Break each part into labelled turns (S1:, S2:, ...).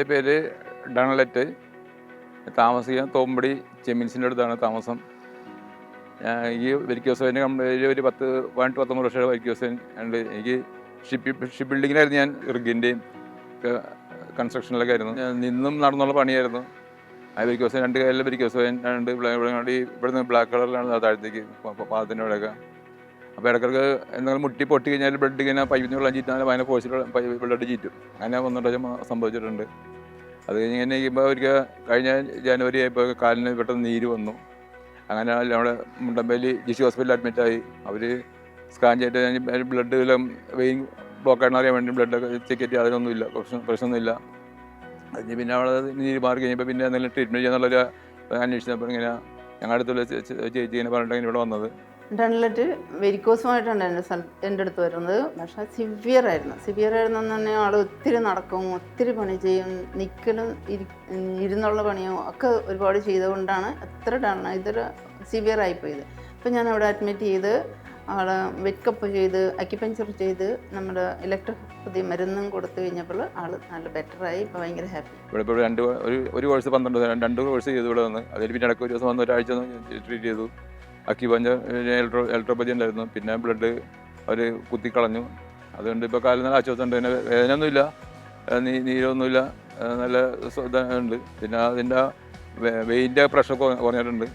S1: എന്റെ പേര് ഡണലറ്റ്. താമസിക്കാൻ തോമ്പടി ചെമ്മിൻസിന്റെ അടുത്താണ് താമസം. ഈ വെരിക്കോസോയിന്റെ കമ്പനിയിൽ ഒരു പത്ത് പതിനെട്ട് പത്തൊമ്പത് വർഷം വെരിക്കോസോയിൻ ഉണ്ട്. എനിക്ക് ഷിപ്പ് ഷിപ്പ് ബിൽഡിങ്ങിലായിരുന്നു ഞാൻ ഇറുഗിന്റെയും കൺസ്ട്രക്ഷനിലൊക്കെ ആയിരുന്നു. നിന്നും നടന്നുള്ള പണിയായിരുന്നു. ആ വെരിക്കോസോയിൻ രണ്ട് കയ്യിലെ വെരിക്കോസോയിൻ രണ്ട് ഇവിടെ ഇവിടെ ഇവിടുന്ന് ബ്ലാക്ക് കളറിലാണ് താഴത്തേക്ക് പാദത്തിന്റെ ഇവിടെയൊക്കെ അപ്പോൾ ഇടക്കിടക്ക് എന്തെങ്കിലും മുട്ടി പൊട്ടി കഴിഞ്ഞാൽ ബ്ലഡ് ഇങ്ങനെ പൈപ്പിന് വെള്ളം ചീറ്റാൽ അതിനെ ഫോഴ്സിൽ ബ്ലഡ് ചീറ്റും. അങ്ങനെ ഒന്നും സംഭവിച്ചിട്ടുണ്ട്. അത് കഴിഞ്ഞ് ഇങ്ങനെ ഇരിക്കുമ്പോൾ കഴിഞ്ഞ ജനുവരി ആയപ്പോൾ കാലിന് പെട്ടെന്ന് നീര് വന്നു. അങ്ങനെ നമ്മുടെ മുണ്ടമ്പേലി ജിഷി ഹോസ്പിറ്റലിൽ അഡ്മിറ്റായി അവർ സ്കാൻ ചെയ്തിട്ട് ബ്ലഡ് എല്ലാം വെയിൻ ബ്ലോക്ക് അറിയാൻ വേണ്ടി ബ്ലഡൊക്കെ ചെക്ക് ചെയ്ത് അതിനൊന്നുമില്ല പ്രശ്നം പ്രശ്നമൊന്നുമില്ല. അതിന് പിന്നെ അവിടെ നീര് മാറി കഴിഞ്ഞപ്പോൾ പിന്നെ എന്തെങ്കിലും ട്രീറ്റ്മെന്റ് ചെയ്യാന്നുള്ളൊരു അന്വേഷിച്ചപ്പോൾ ഇങ്ങനെ ഞങ്ങളുടെ അടുത്തുള്ള ചേച്ചി ഇങ്ങനെ പറഞ്ഞിട്ടാണ് ഇവിടെ വന്നത്.
S2: ഡൺലെറ്റ് വെരിക്കോസുമായിട്ടാണ് എന്റെ സ്ഥലത്ത് എന്റെ അടുത്ത് വരുന്നത്. പക്ഷേ സിവിയർ ആയിരുന്നു സിവിയർ ആയിരുന്നു തന്നെ ആൾ ഒത്തിരി നടക്കും ഒത്തിരി പണി ചെയ്യും നിൽക്കലും ഇരി ഇരുന്നുള്ള പണിയും ഒക്കെ ഒരുപാട് ചെയ്തുകൊണ്ടാണ് എത്ര ഡൺ ഇതൊരു സിവിയർ ആയിപ്പോയത് അപ്പോൾ ഞാൻ അവിടെ അഡ്മിറ്റ് ചെയ്ത് ആളെ വെക്കപ്പ് ചെയ്ത് അക്യുപഞ്ചർ ചെയ്ത് നമ്മുടെ ഇലക്ട്രിക് പുതിയ മരുന്നും കൊടുത്തു കഴിഞ്ഞപ്പോൾ ആൾ നല്ല ബെറ്ററായി ഇപ്പോൾ ഭയങ്കര ഹാപ്പി
S1: ഇവിടെ ഇപ്പോൾ രണ്ട് ഒരു ഒരു കോഴ്സ് പന്ത്രണ്ട് രണ്ട് കോഴ്സ് ചെയ്തു ഇവിടെ വന്ന്. അതിൽ പിന്നെ ഇടയ്ക്ക് ഒരു ദിവസം വന്ന് ഒരാഴ്ച ട്രീറ്റ് ചെയ്തു. അക്കിപഞ്ച എലക്ട്രോ എലക്ട്രോപ്പതി ഉണ്ടായിരുന്നു. പിന്നെ ബ്ലഡ് അവർ കുത്തിക്കളഞ്ഞു. അതുകൊണ്ട് ഇപ്പോൾ കാലിൽ നല്ല ആശ്വാസം ഉണ്ട് പിന്നെ വേദനയൊന്നുമില്ല. നീ നീരൊന്നുമില്ല. നല്ല ഉണ്ട്. പിന്നെ അതിന്റെ വെയിന്റെ പ്രഷർ കുറഞ്ഞിട്ടുണ്ട്.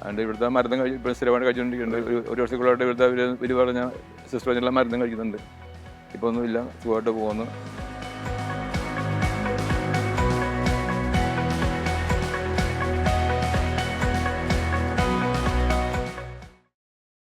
S1: അതുകൊണ്ട് ഇവിടുത്തെ മരുന്ന് കഴിച്ച് ഇപ്പോൾ സ്ഥിരമായിട്ട് കഴിച്ചുകൊണ്ടിരിക്കുന്നുണ്ട്. ഒരു ഒരു വർഷത്തിലോട്ട് ഇവിടുത്തെ ഒരു പറഞ്ഞ സിസ്റ്റർ പറഞ്ഞുള്ള മരുന്നും കഴിക്കുന്നുണ്ട്. ഇപ്പോൾ ഒന്നുമില്ല സുഖമായിട്ട് പോകുന്നു.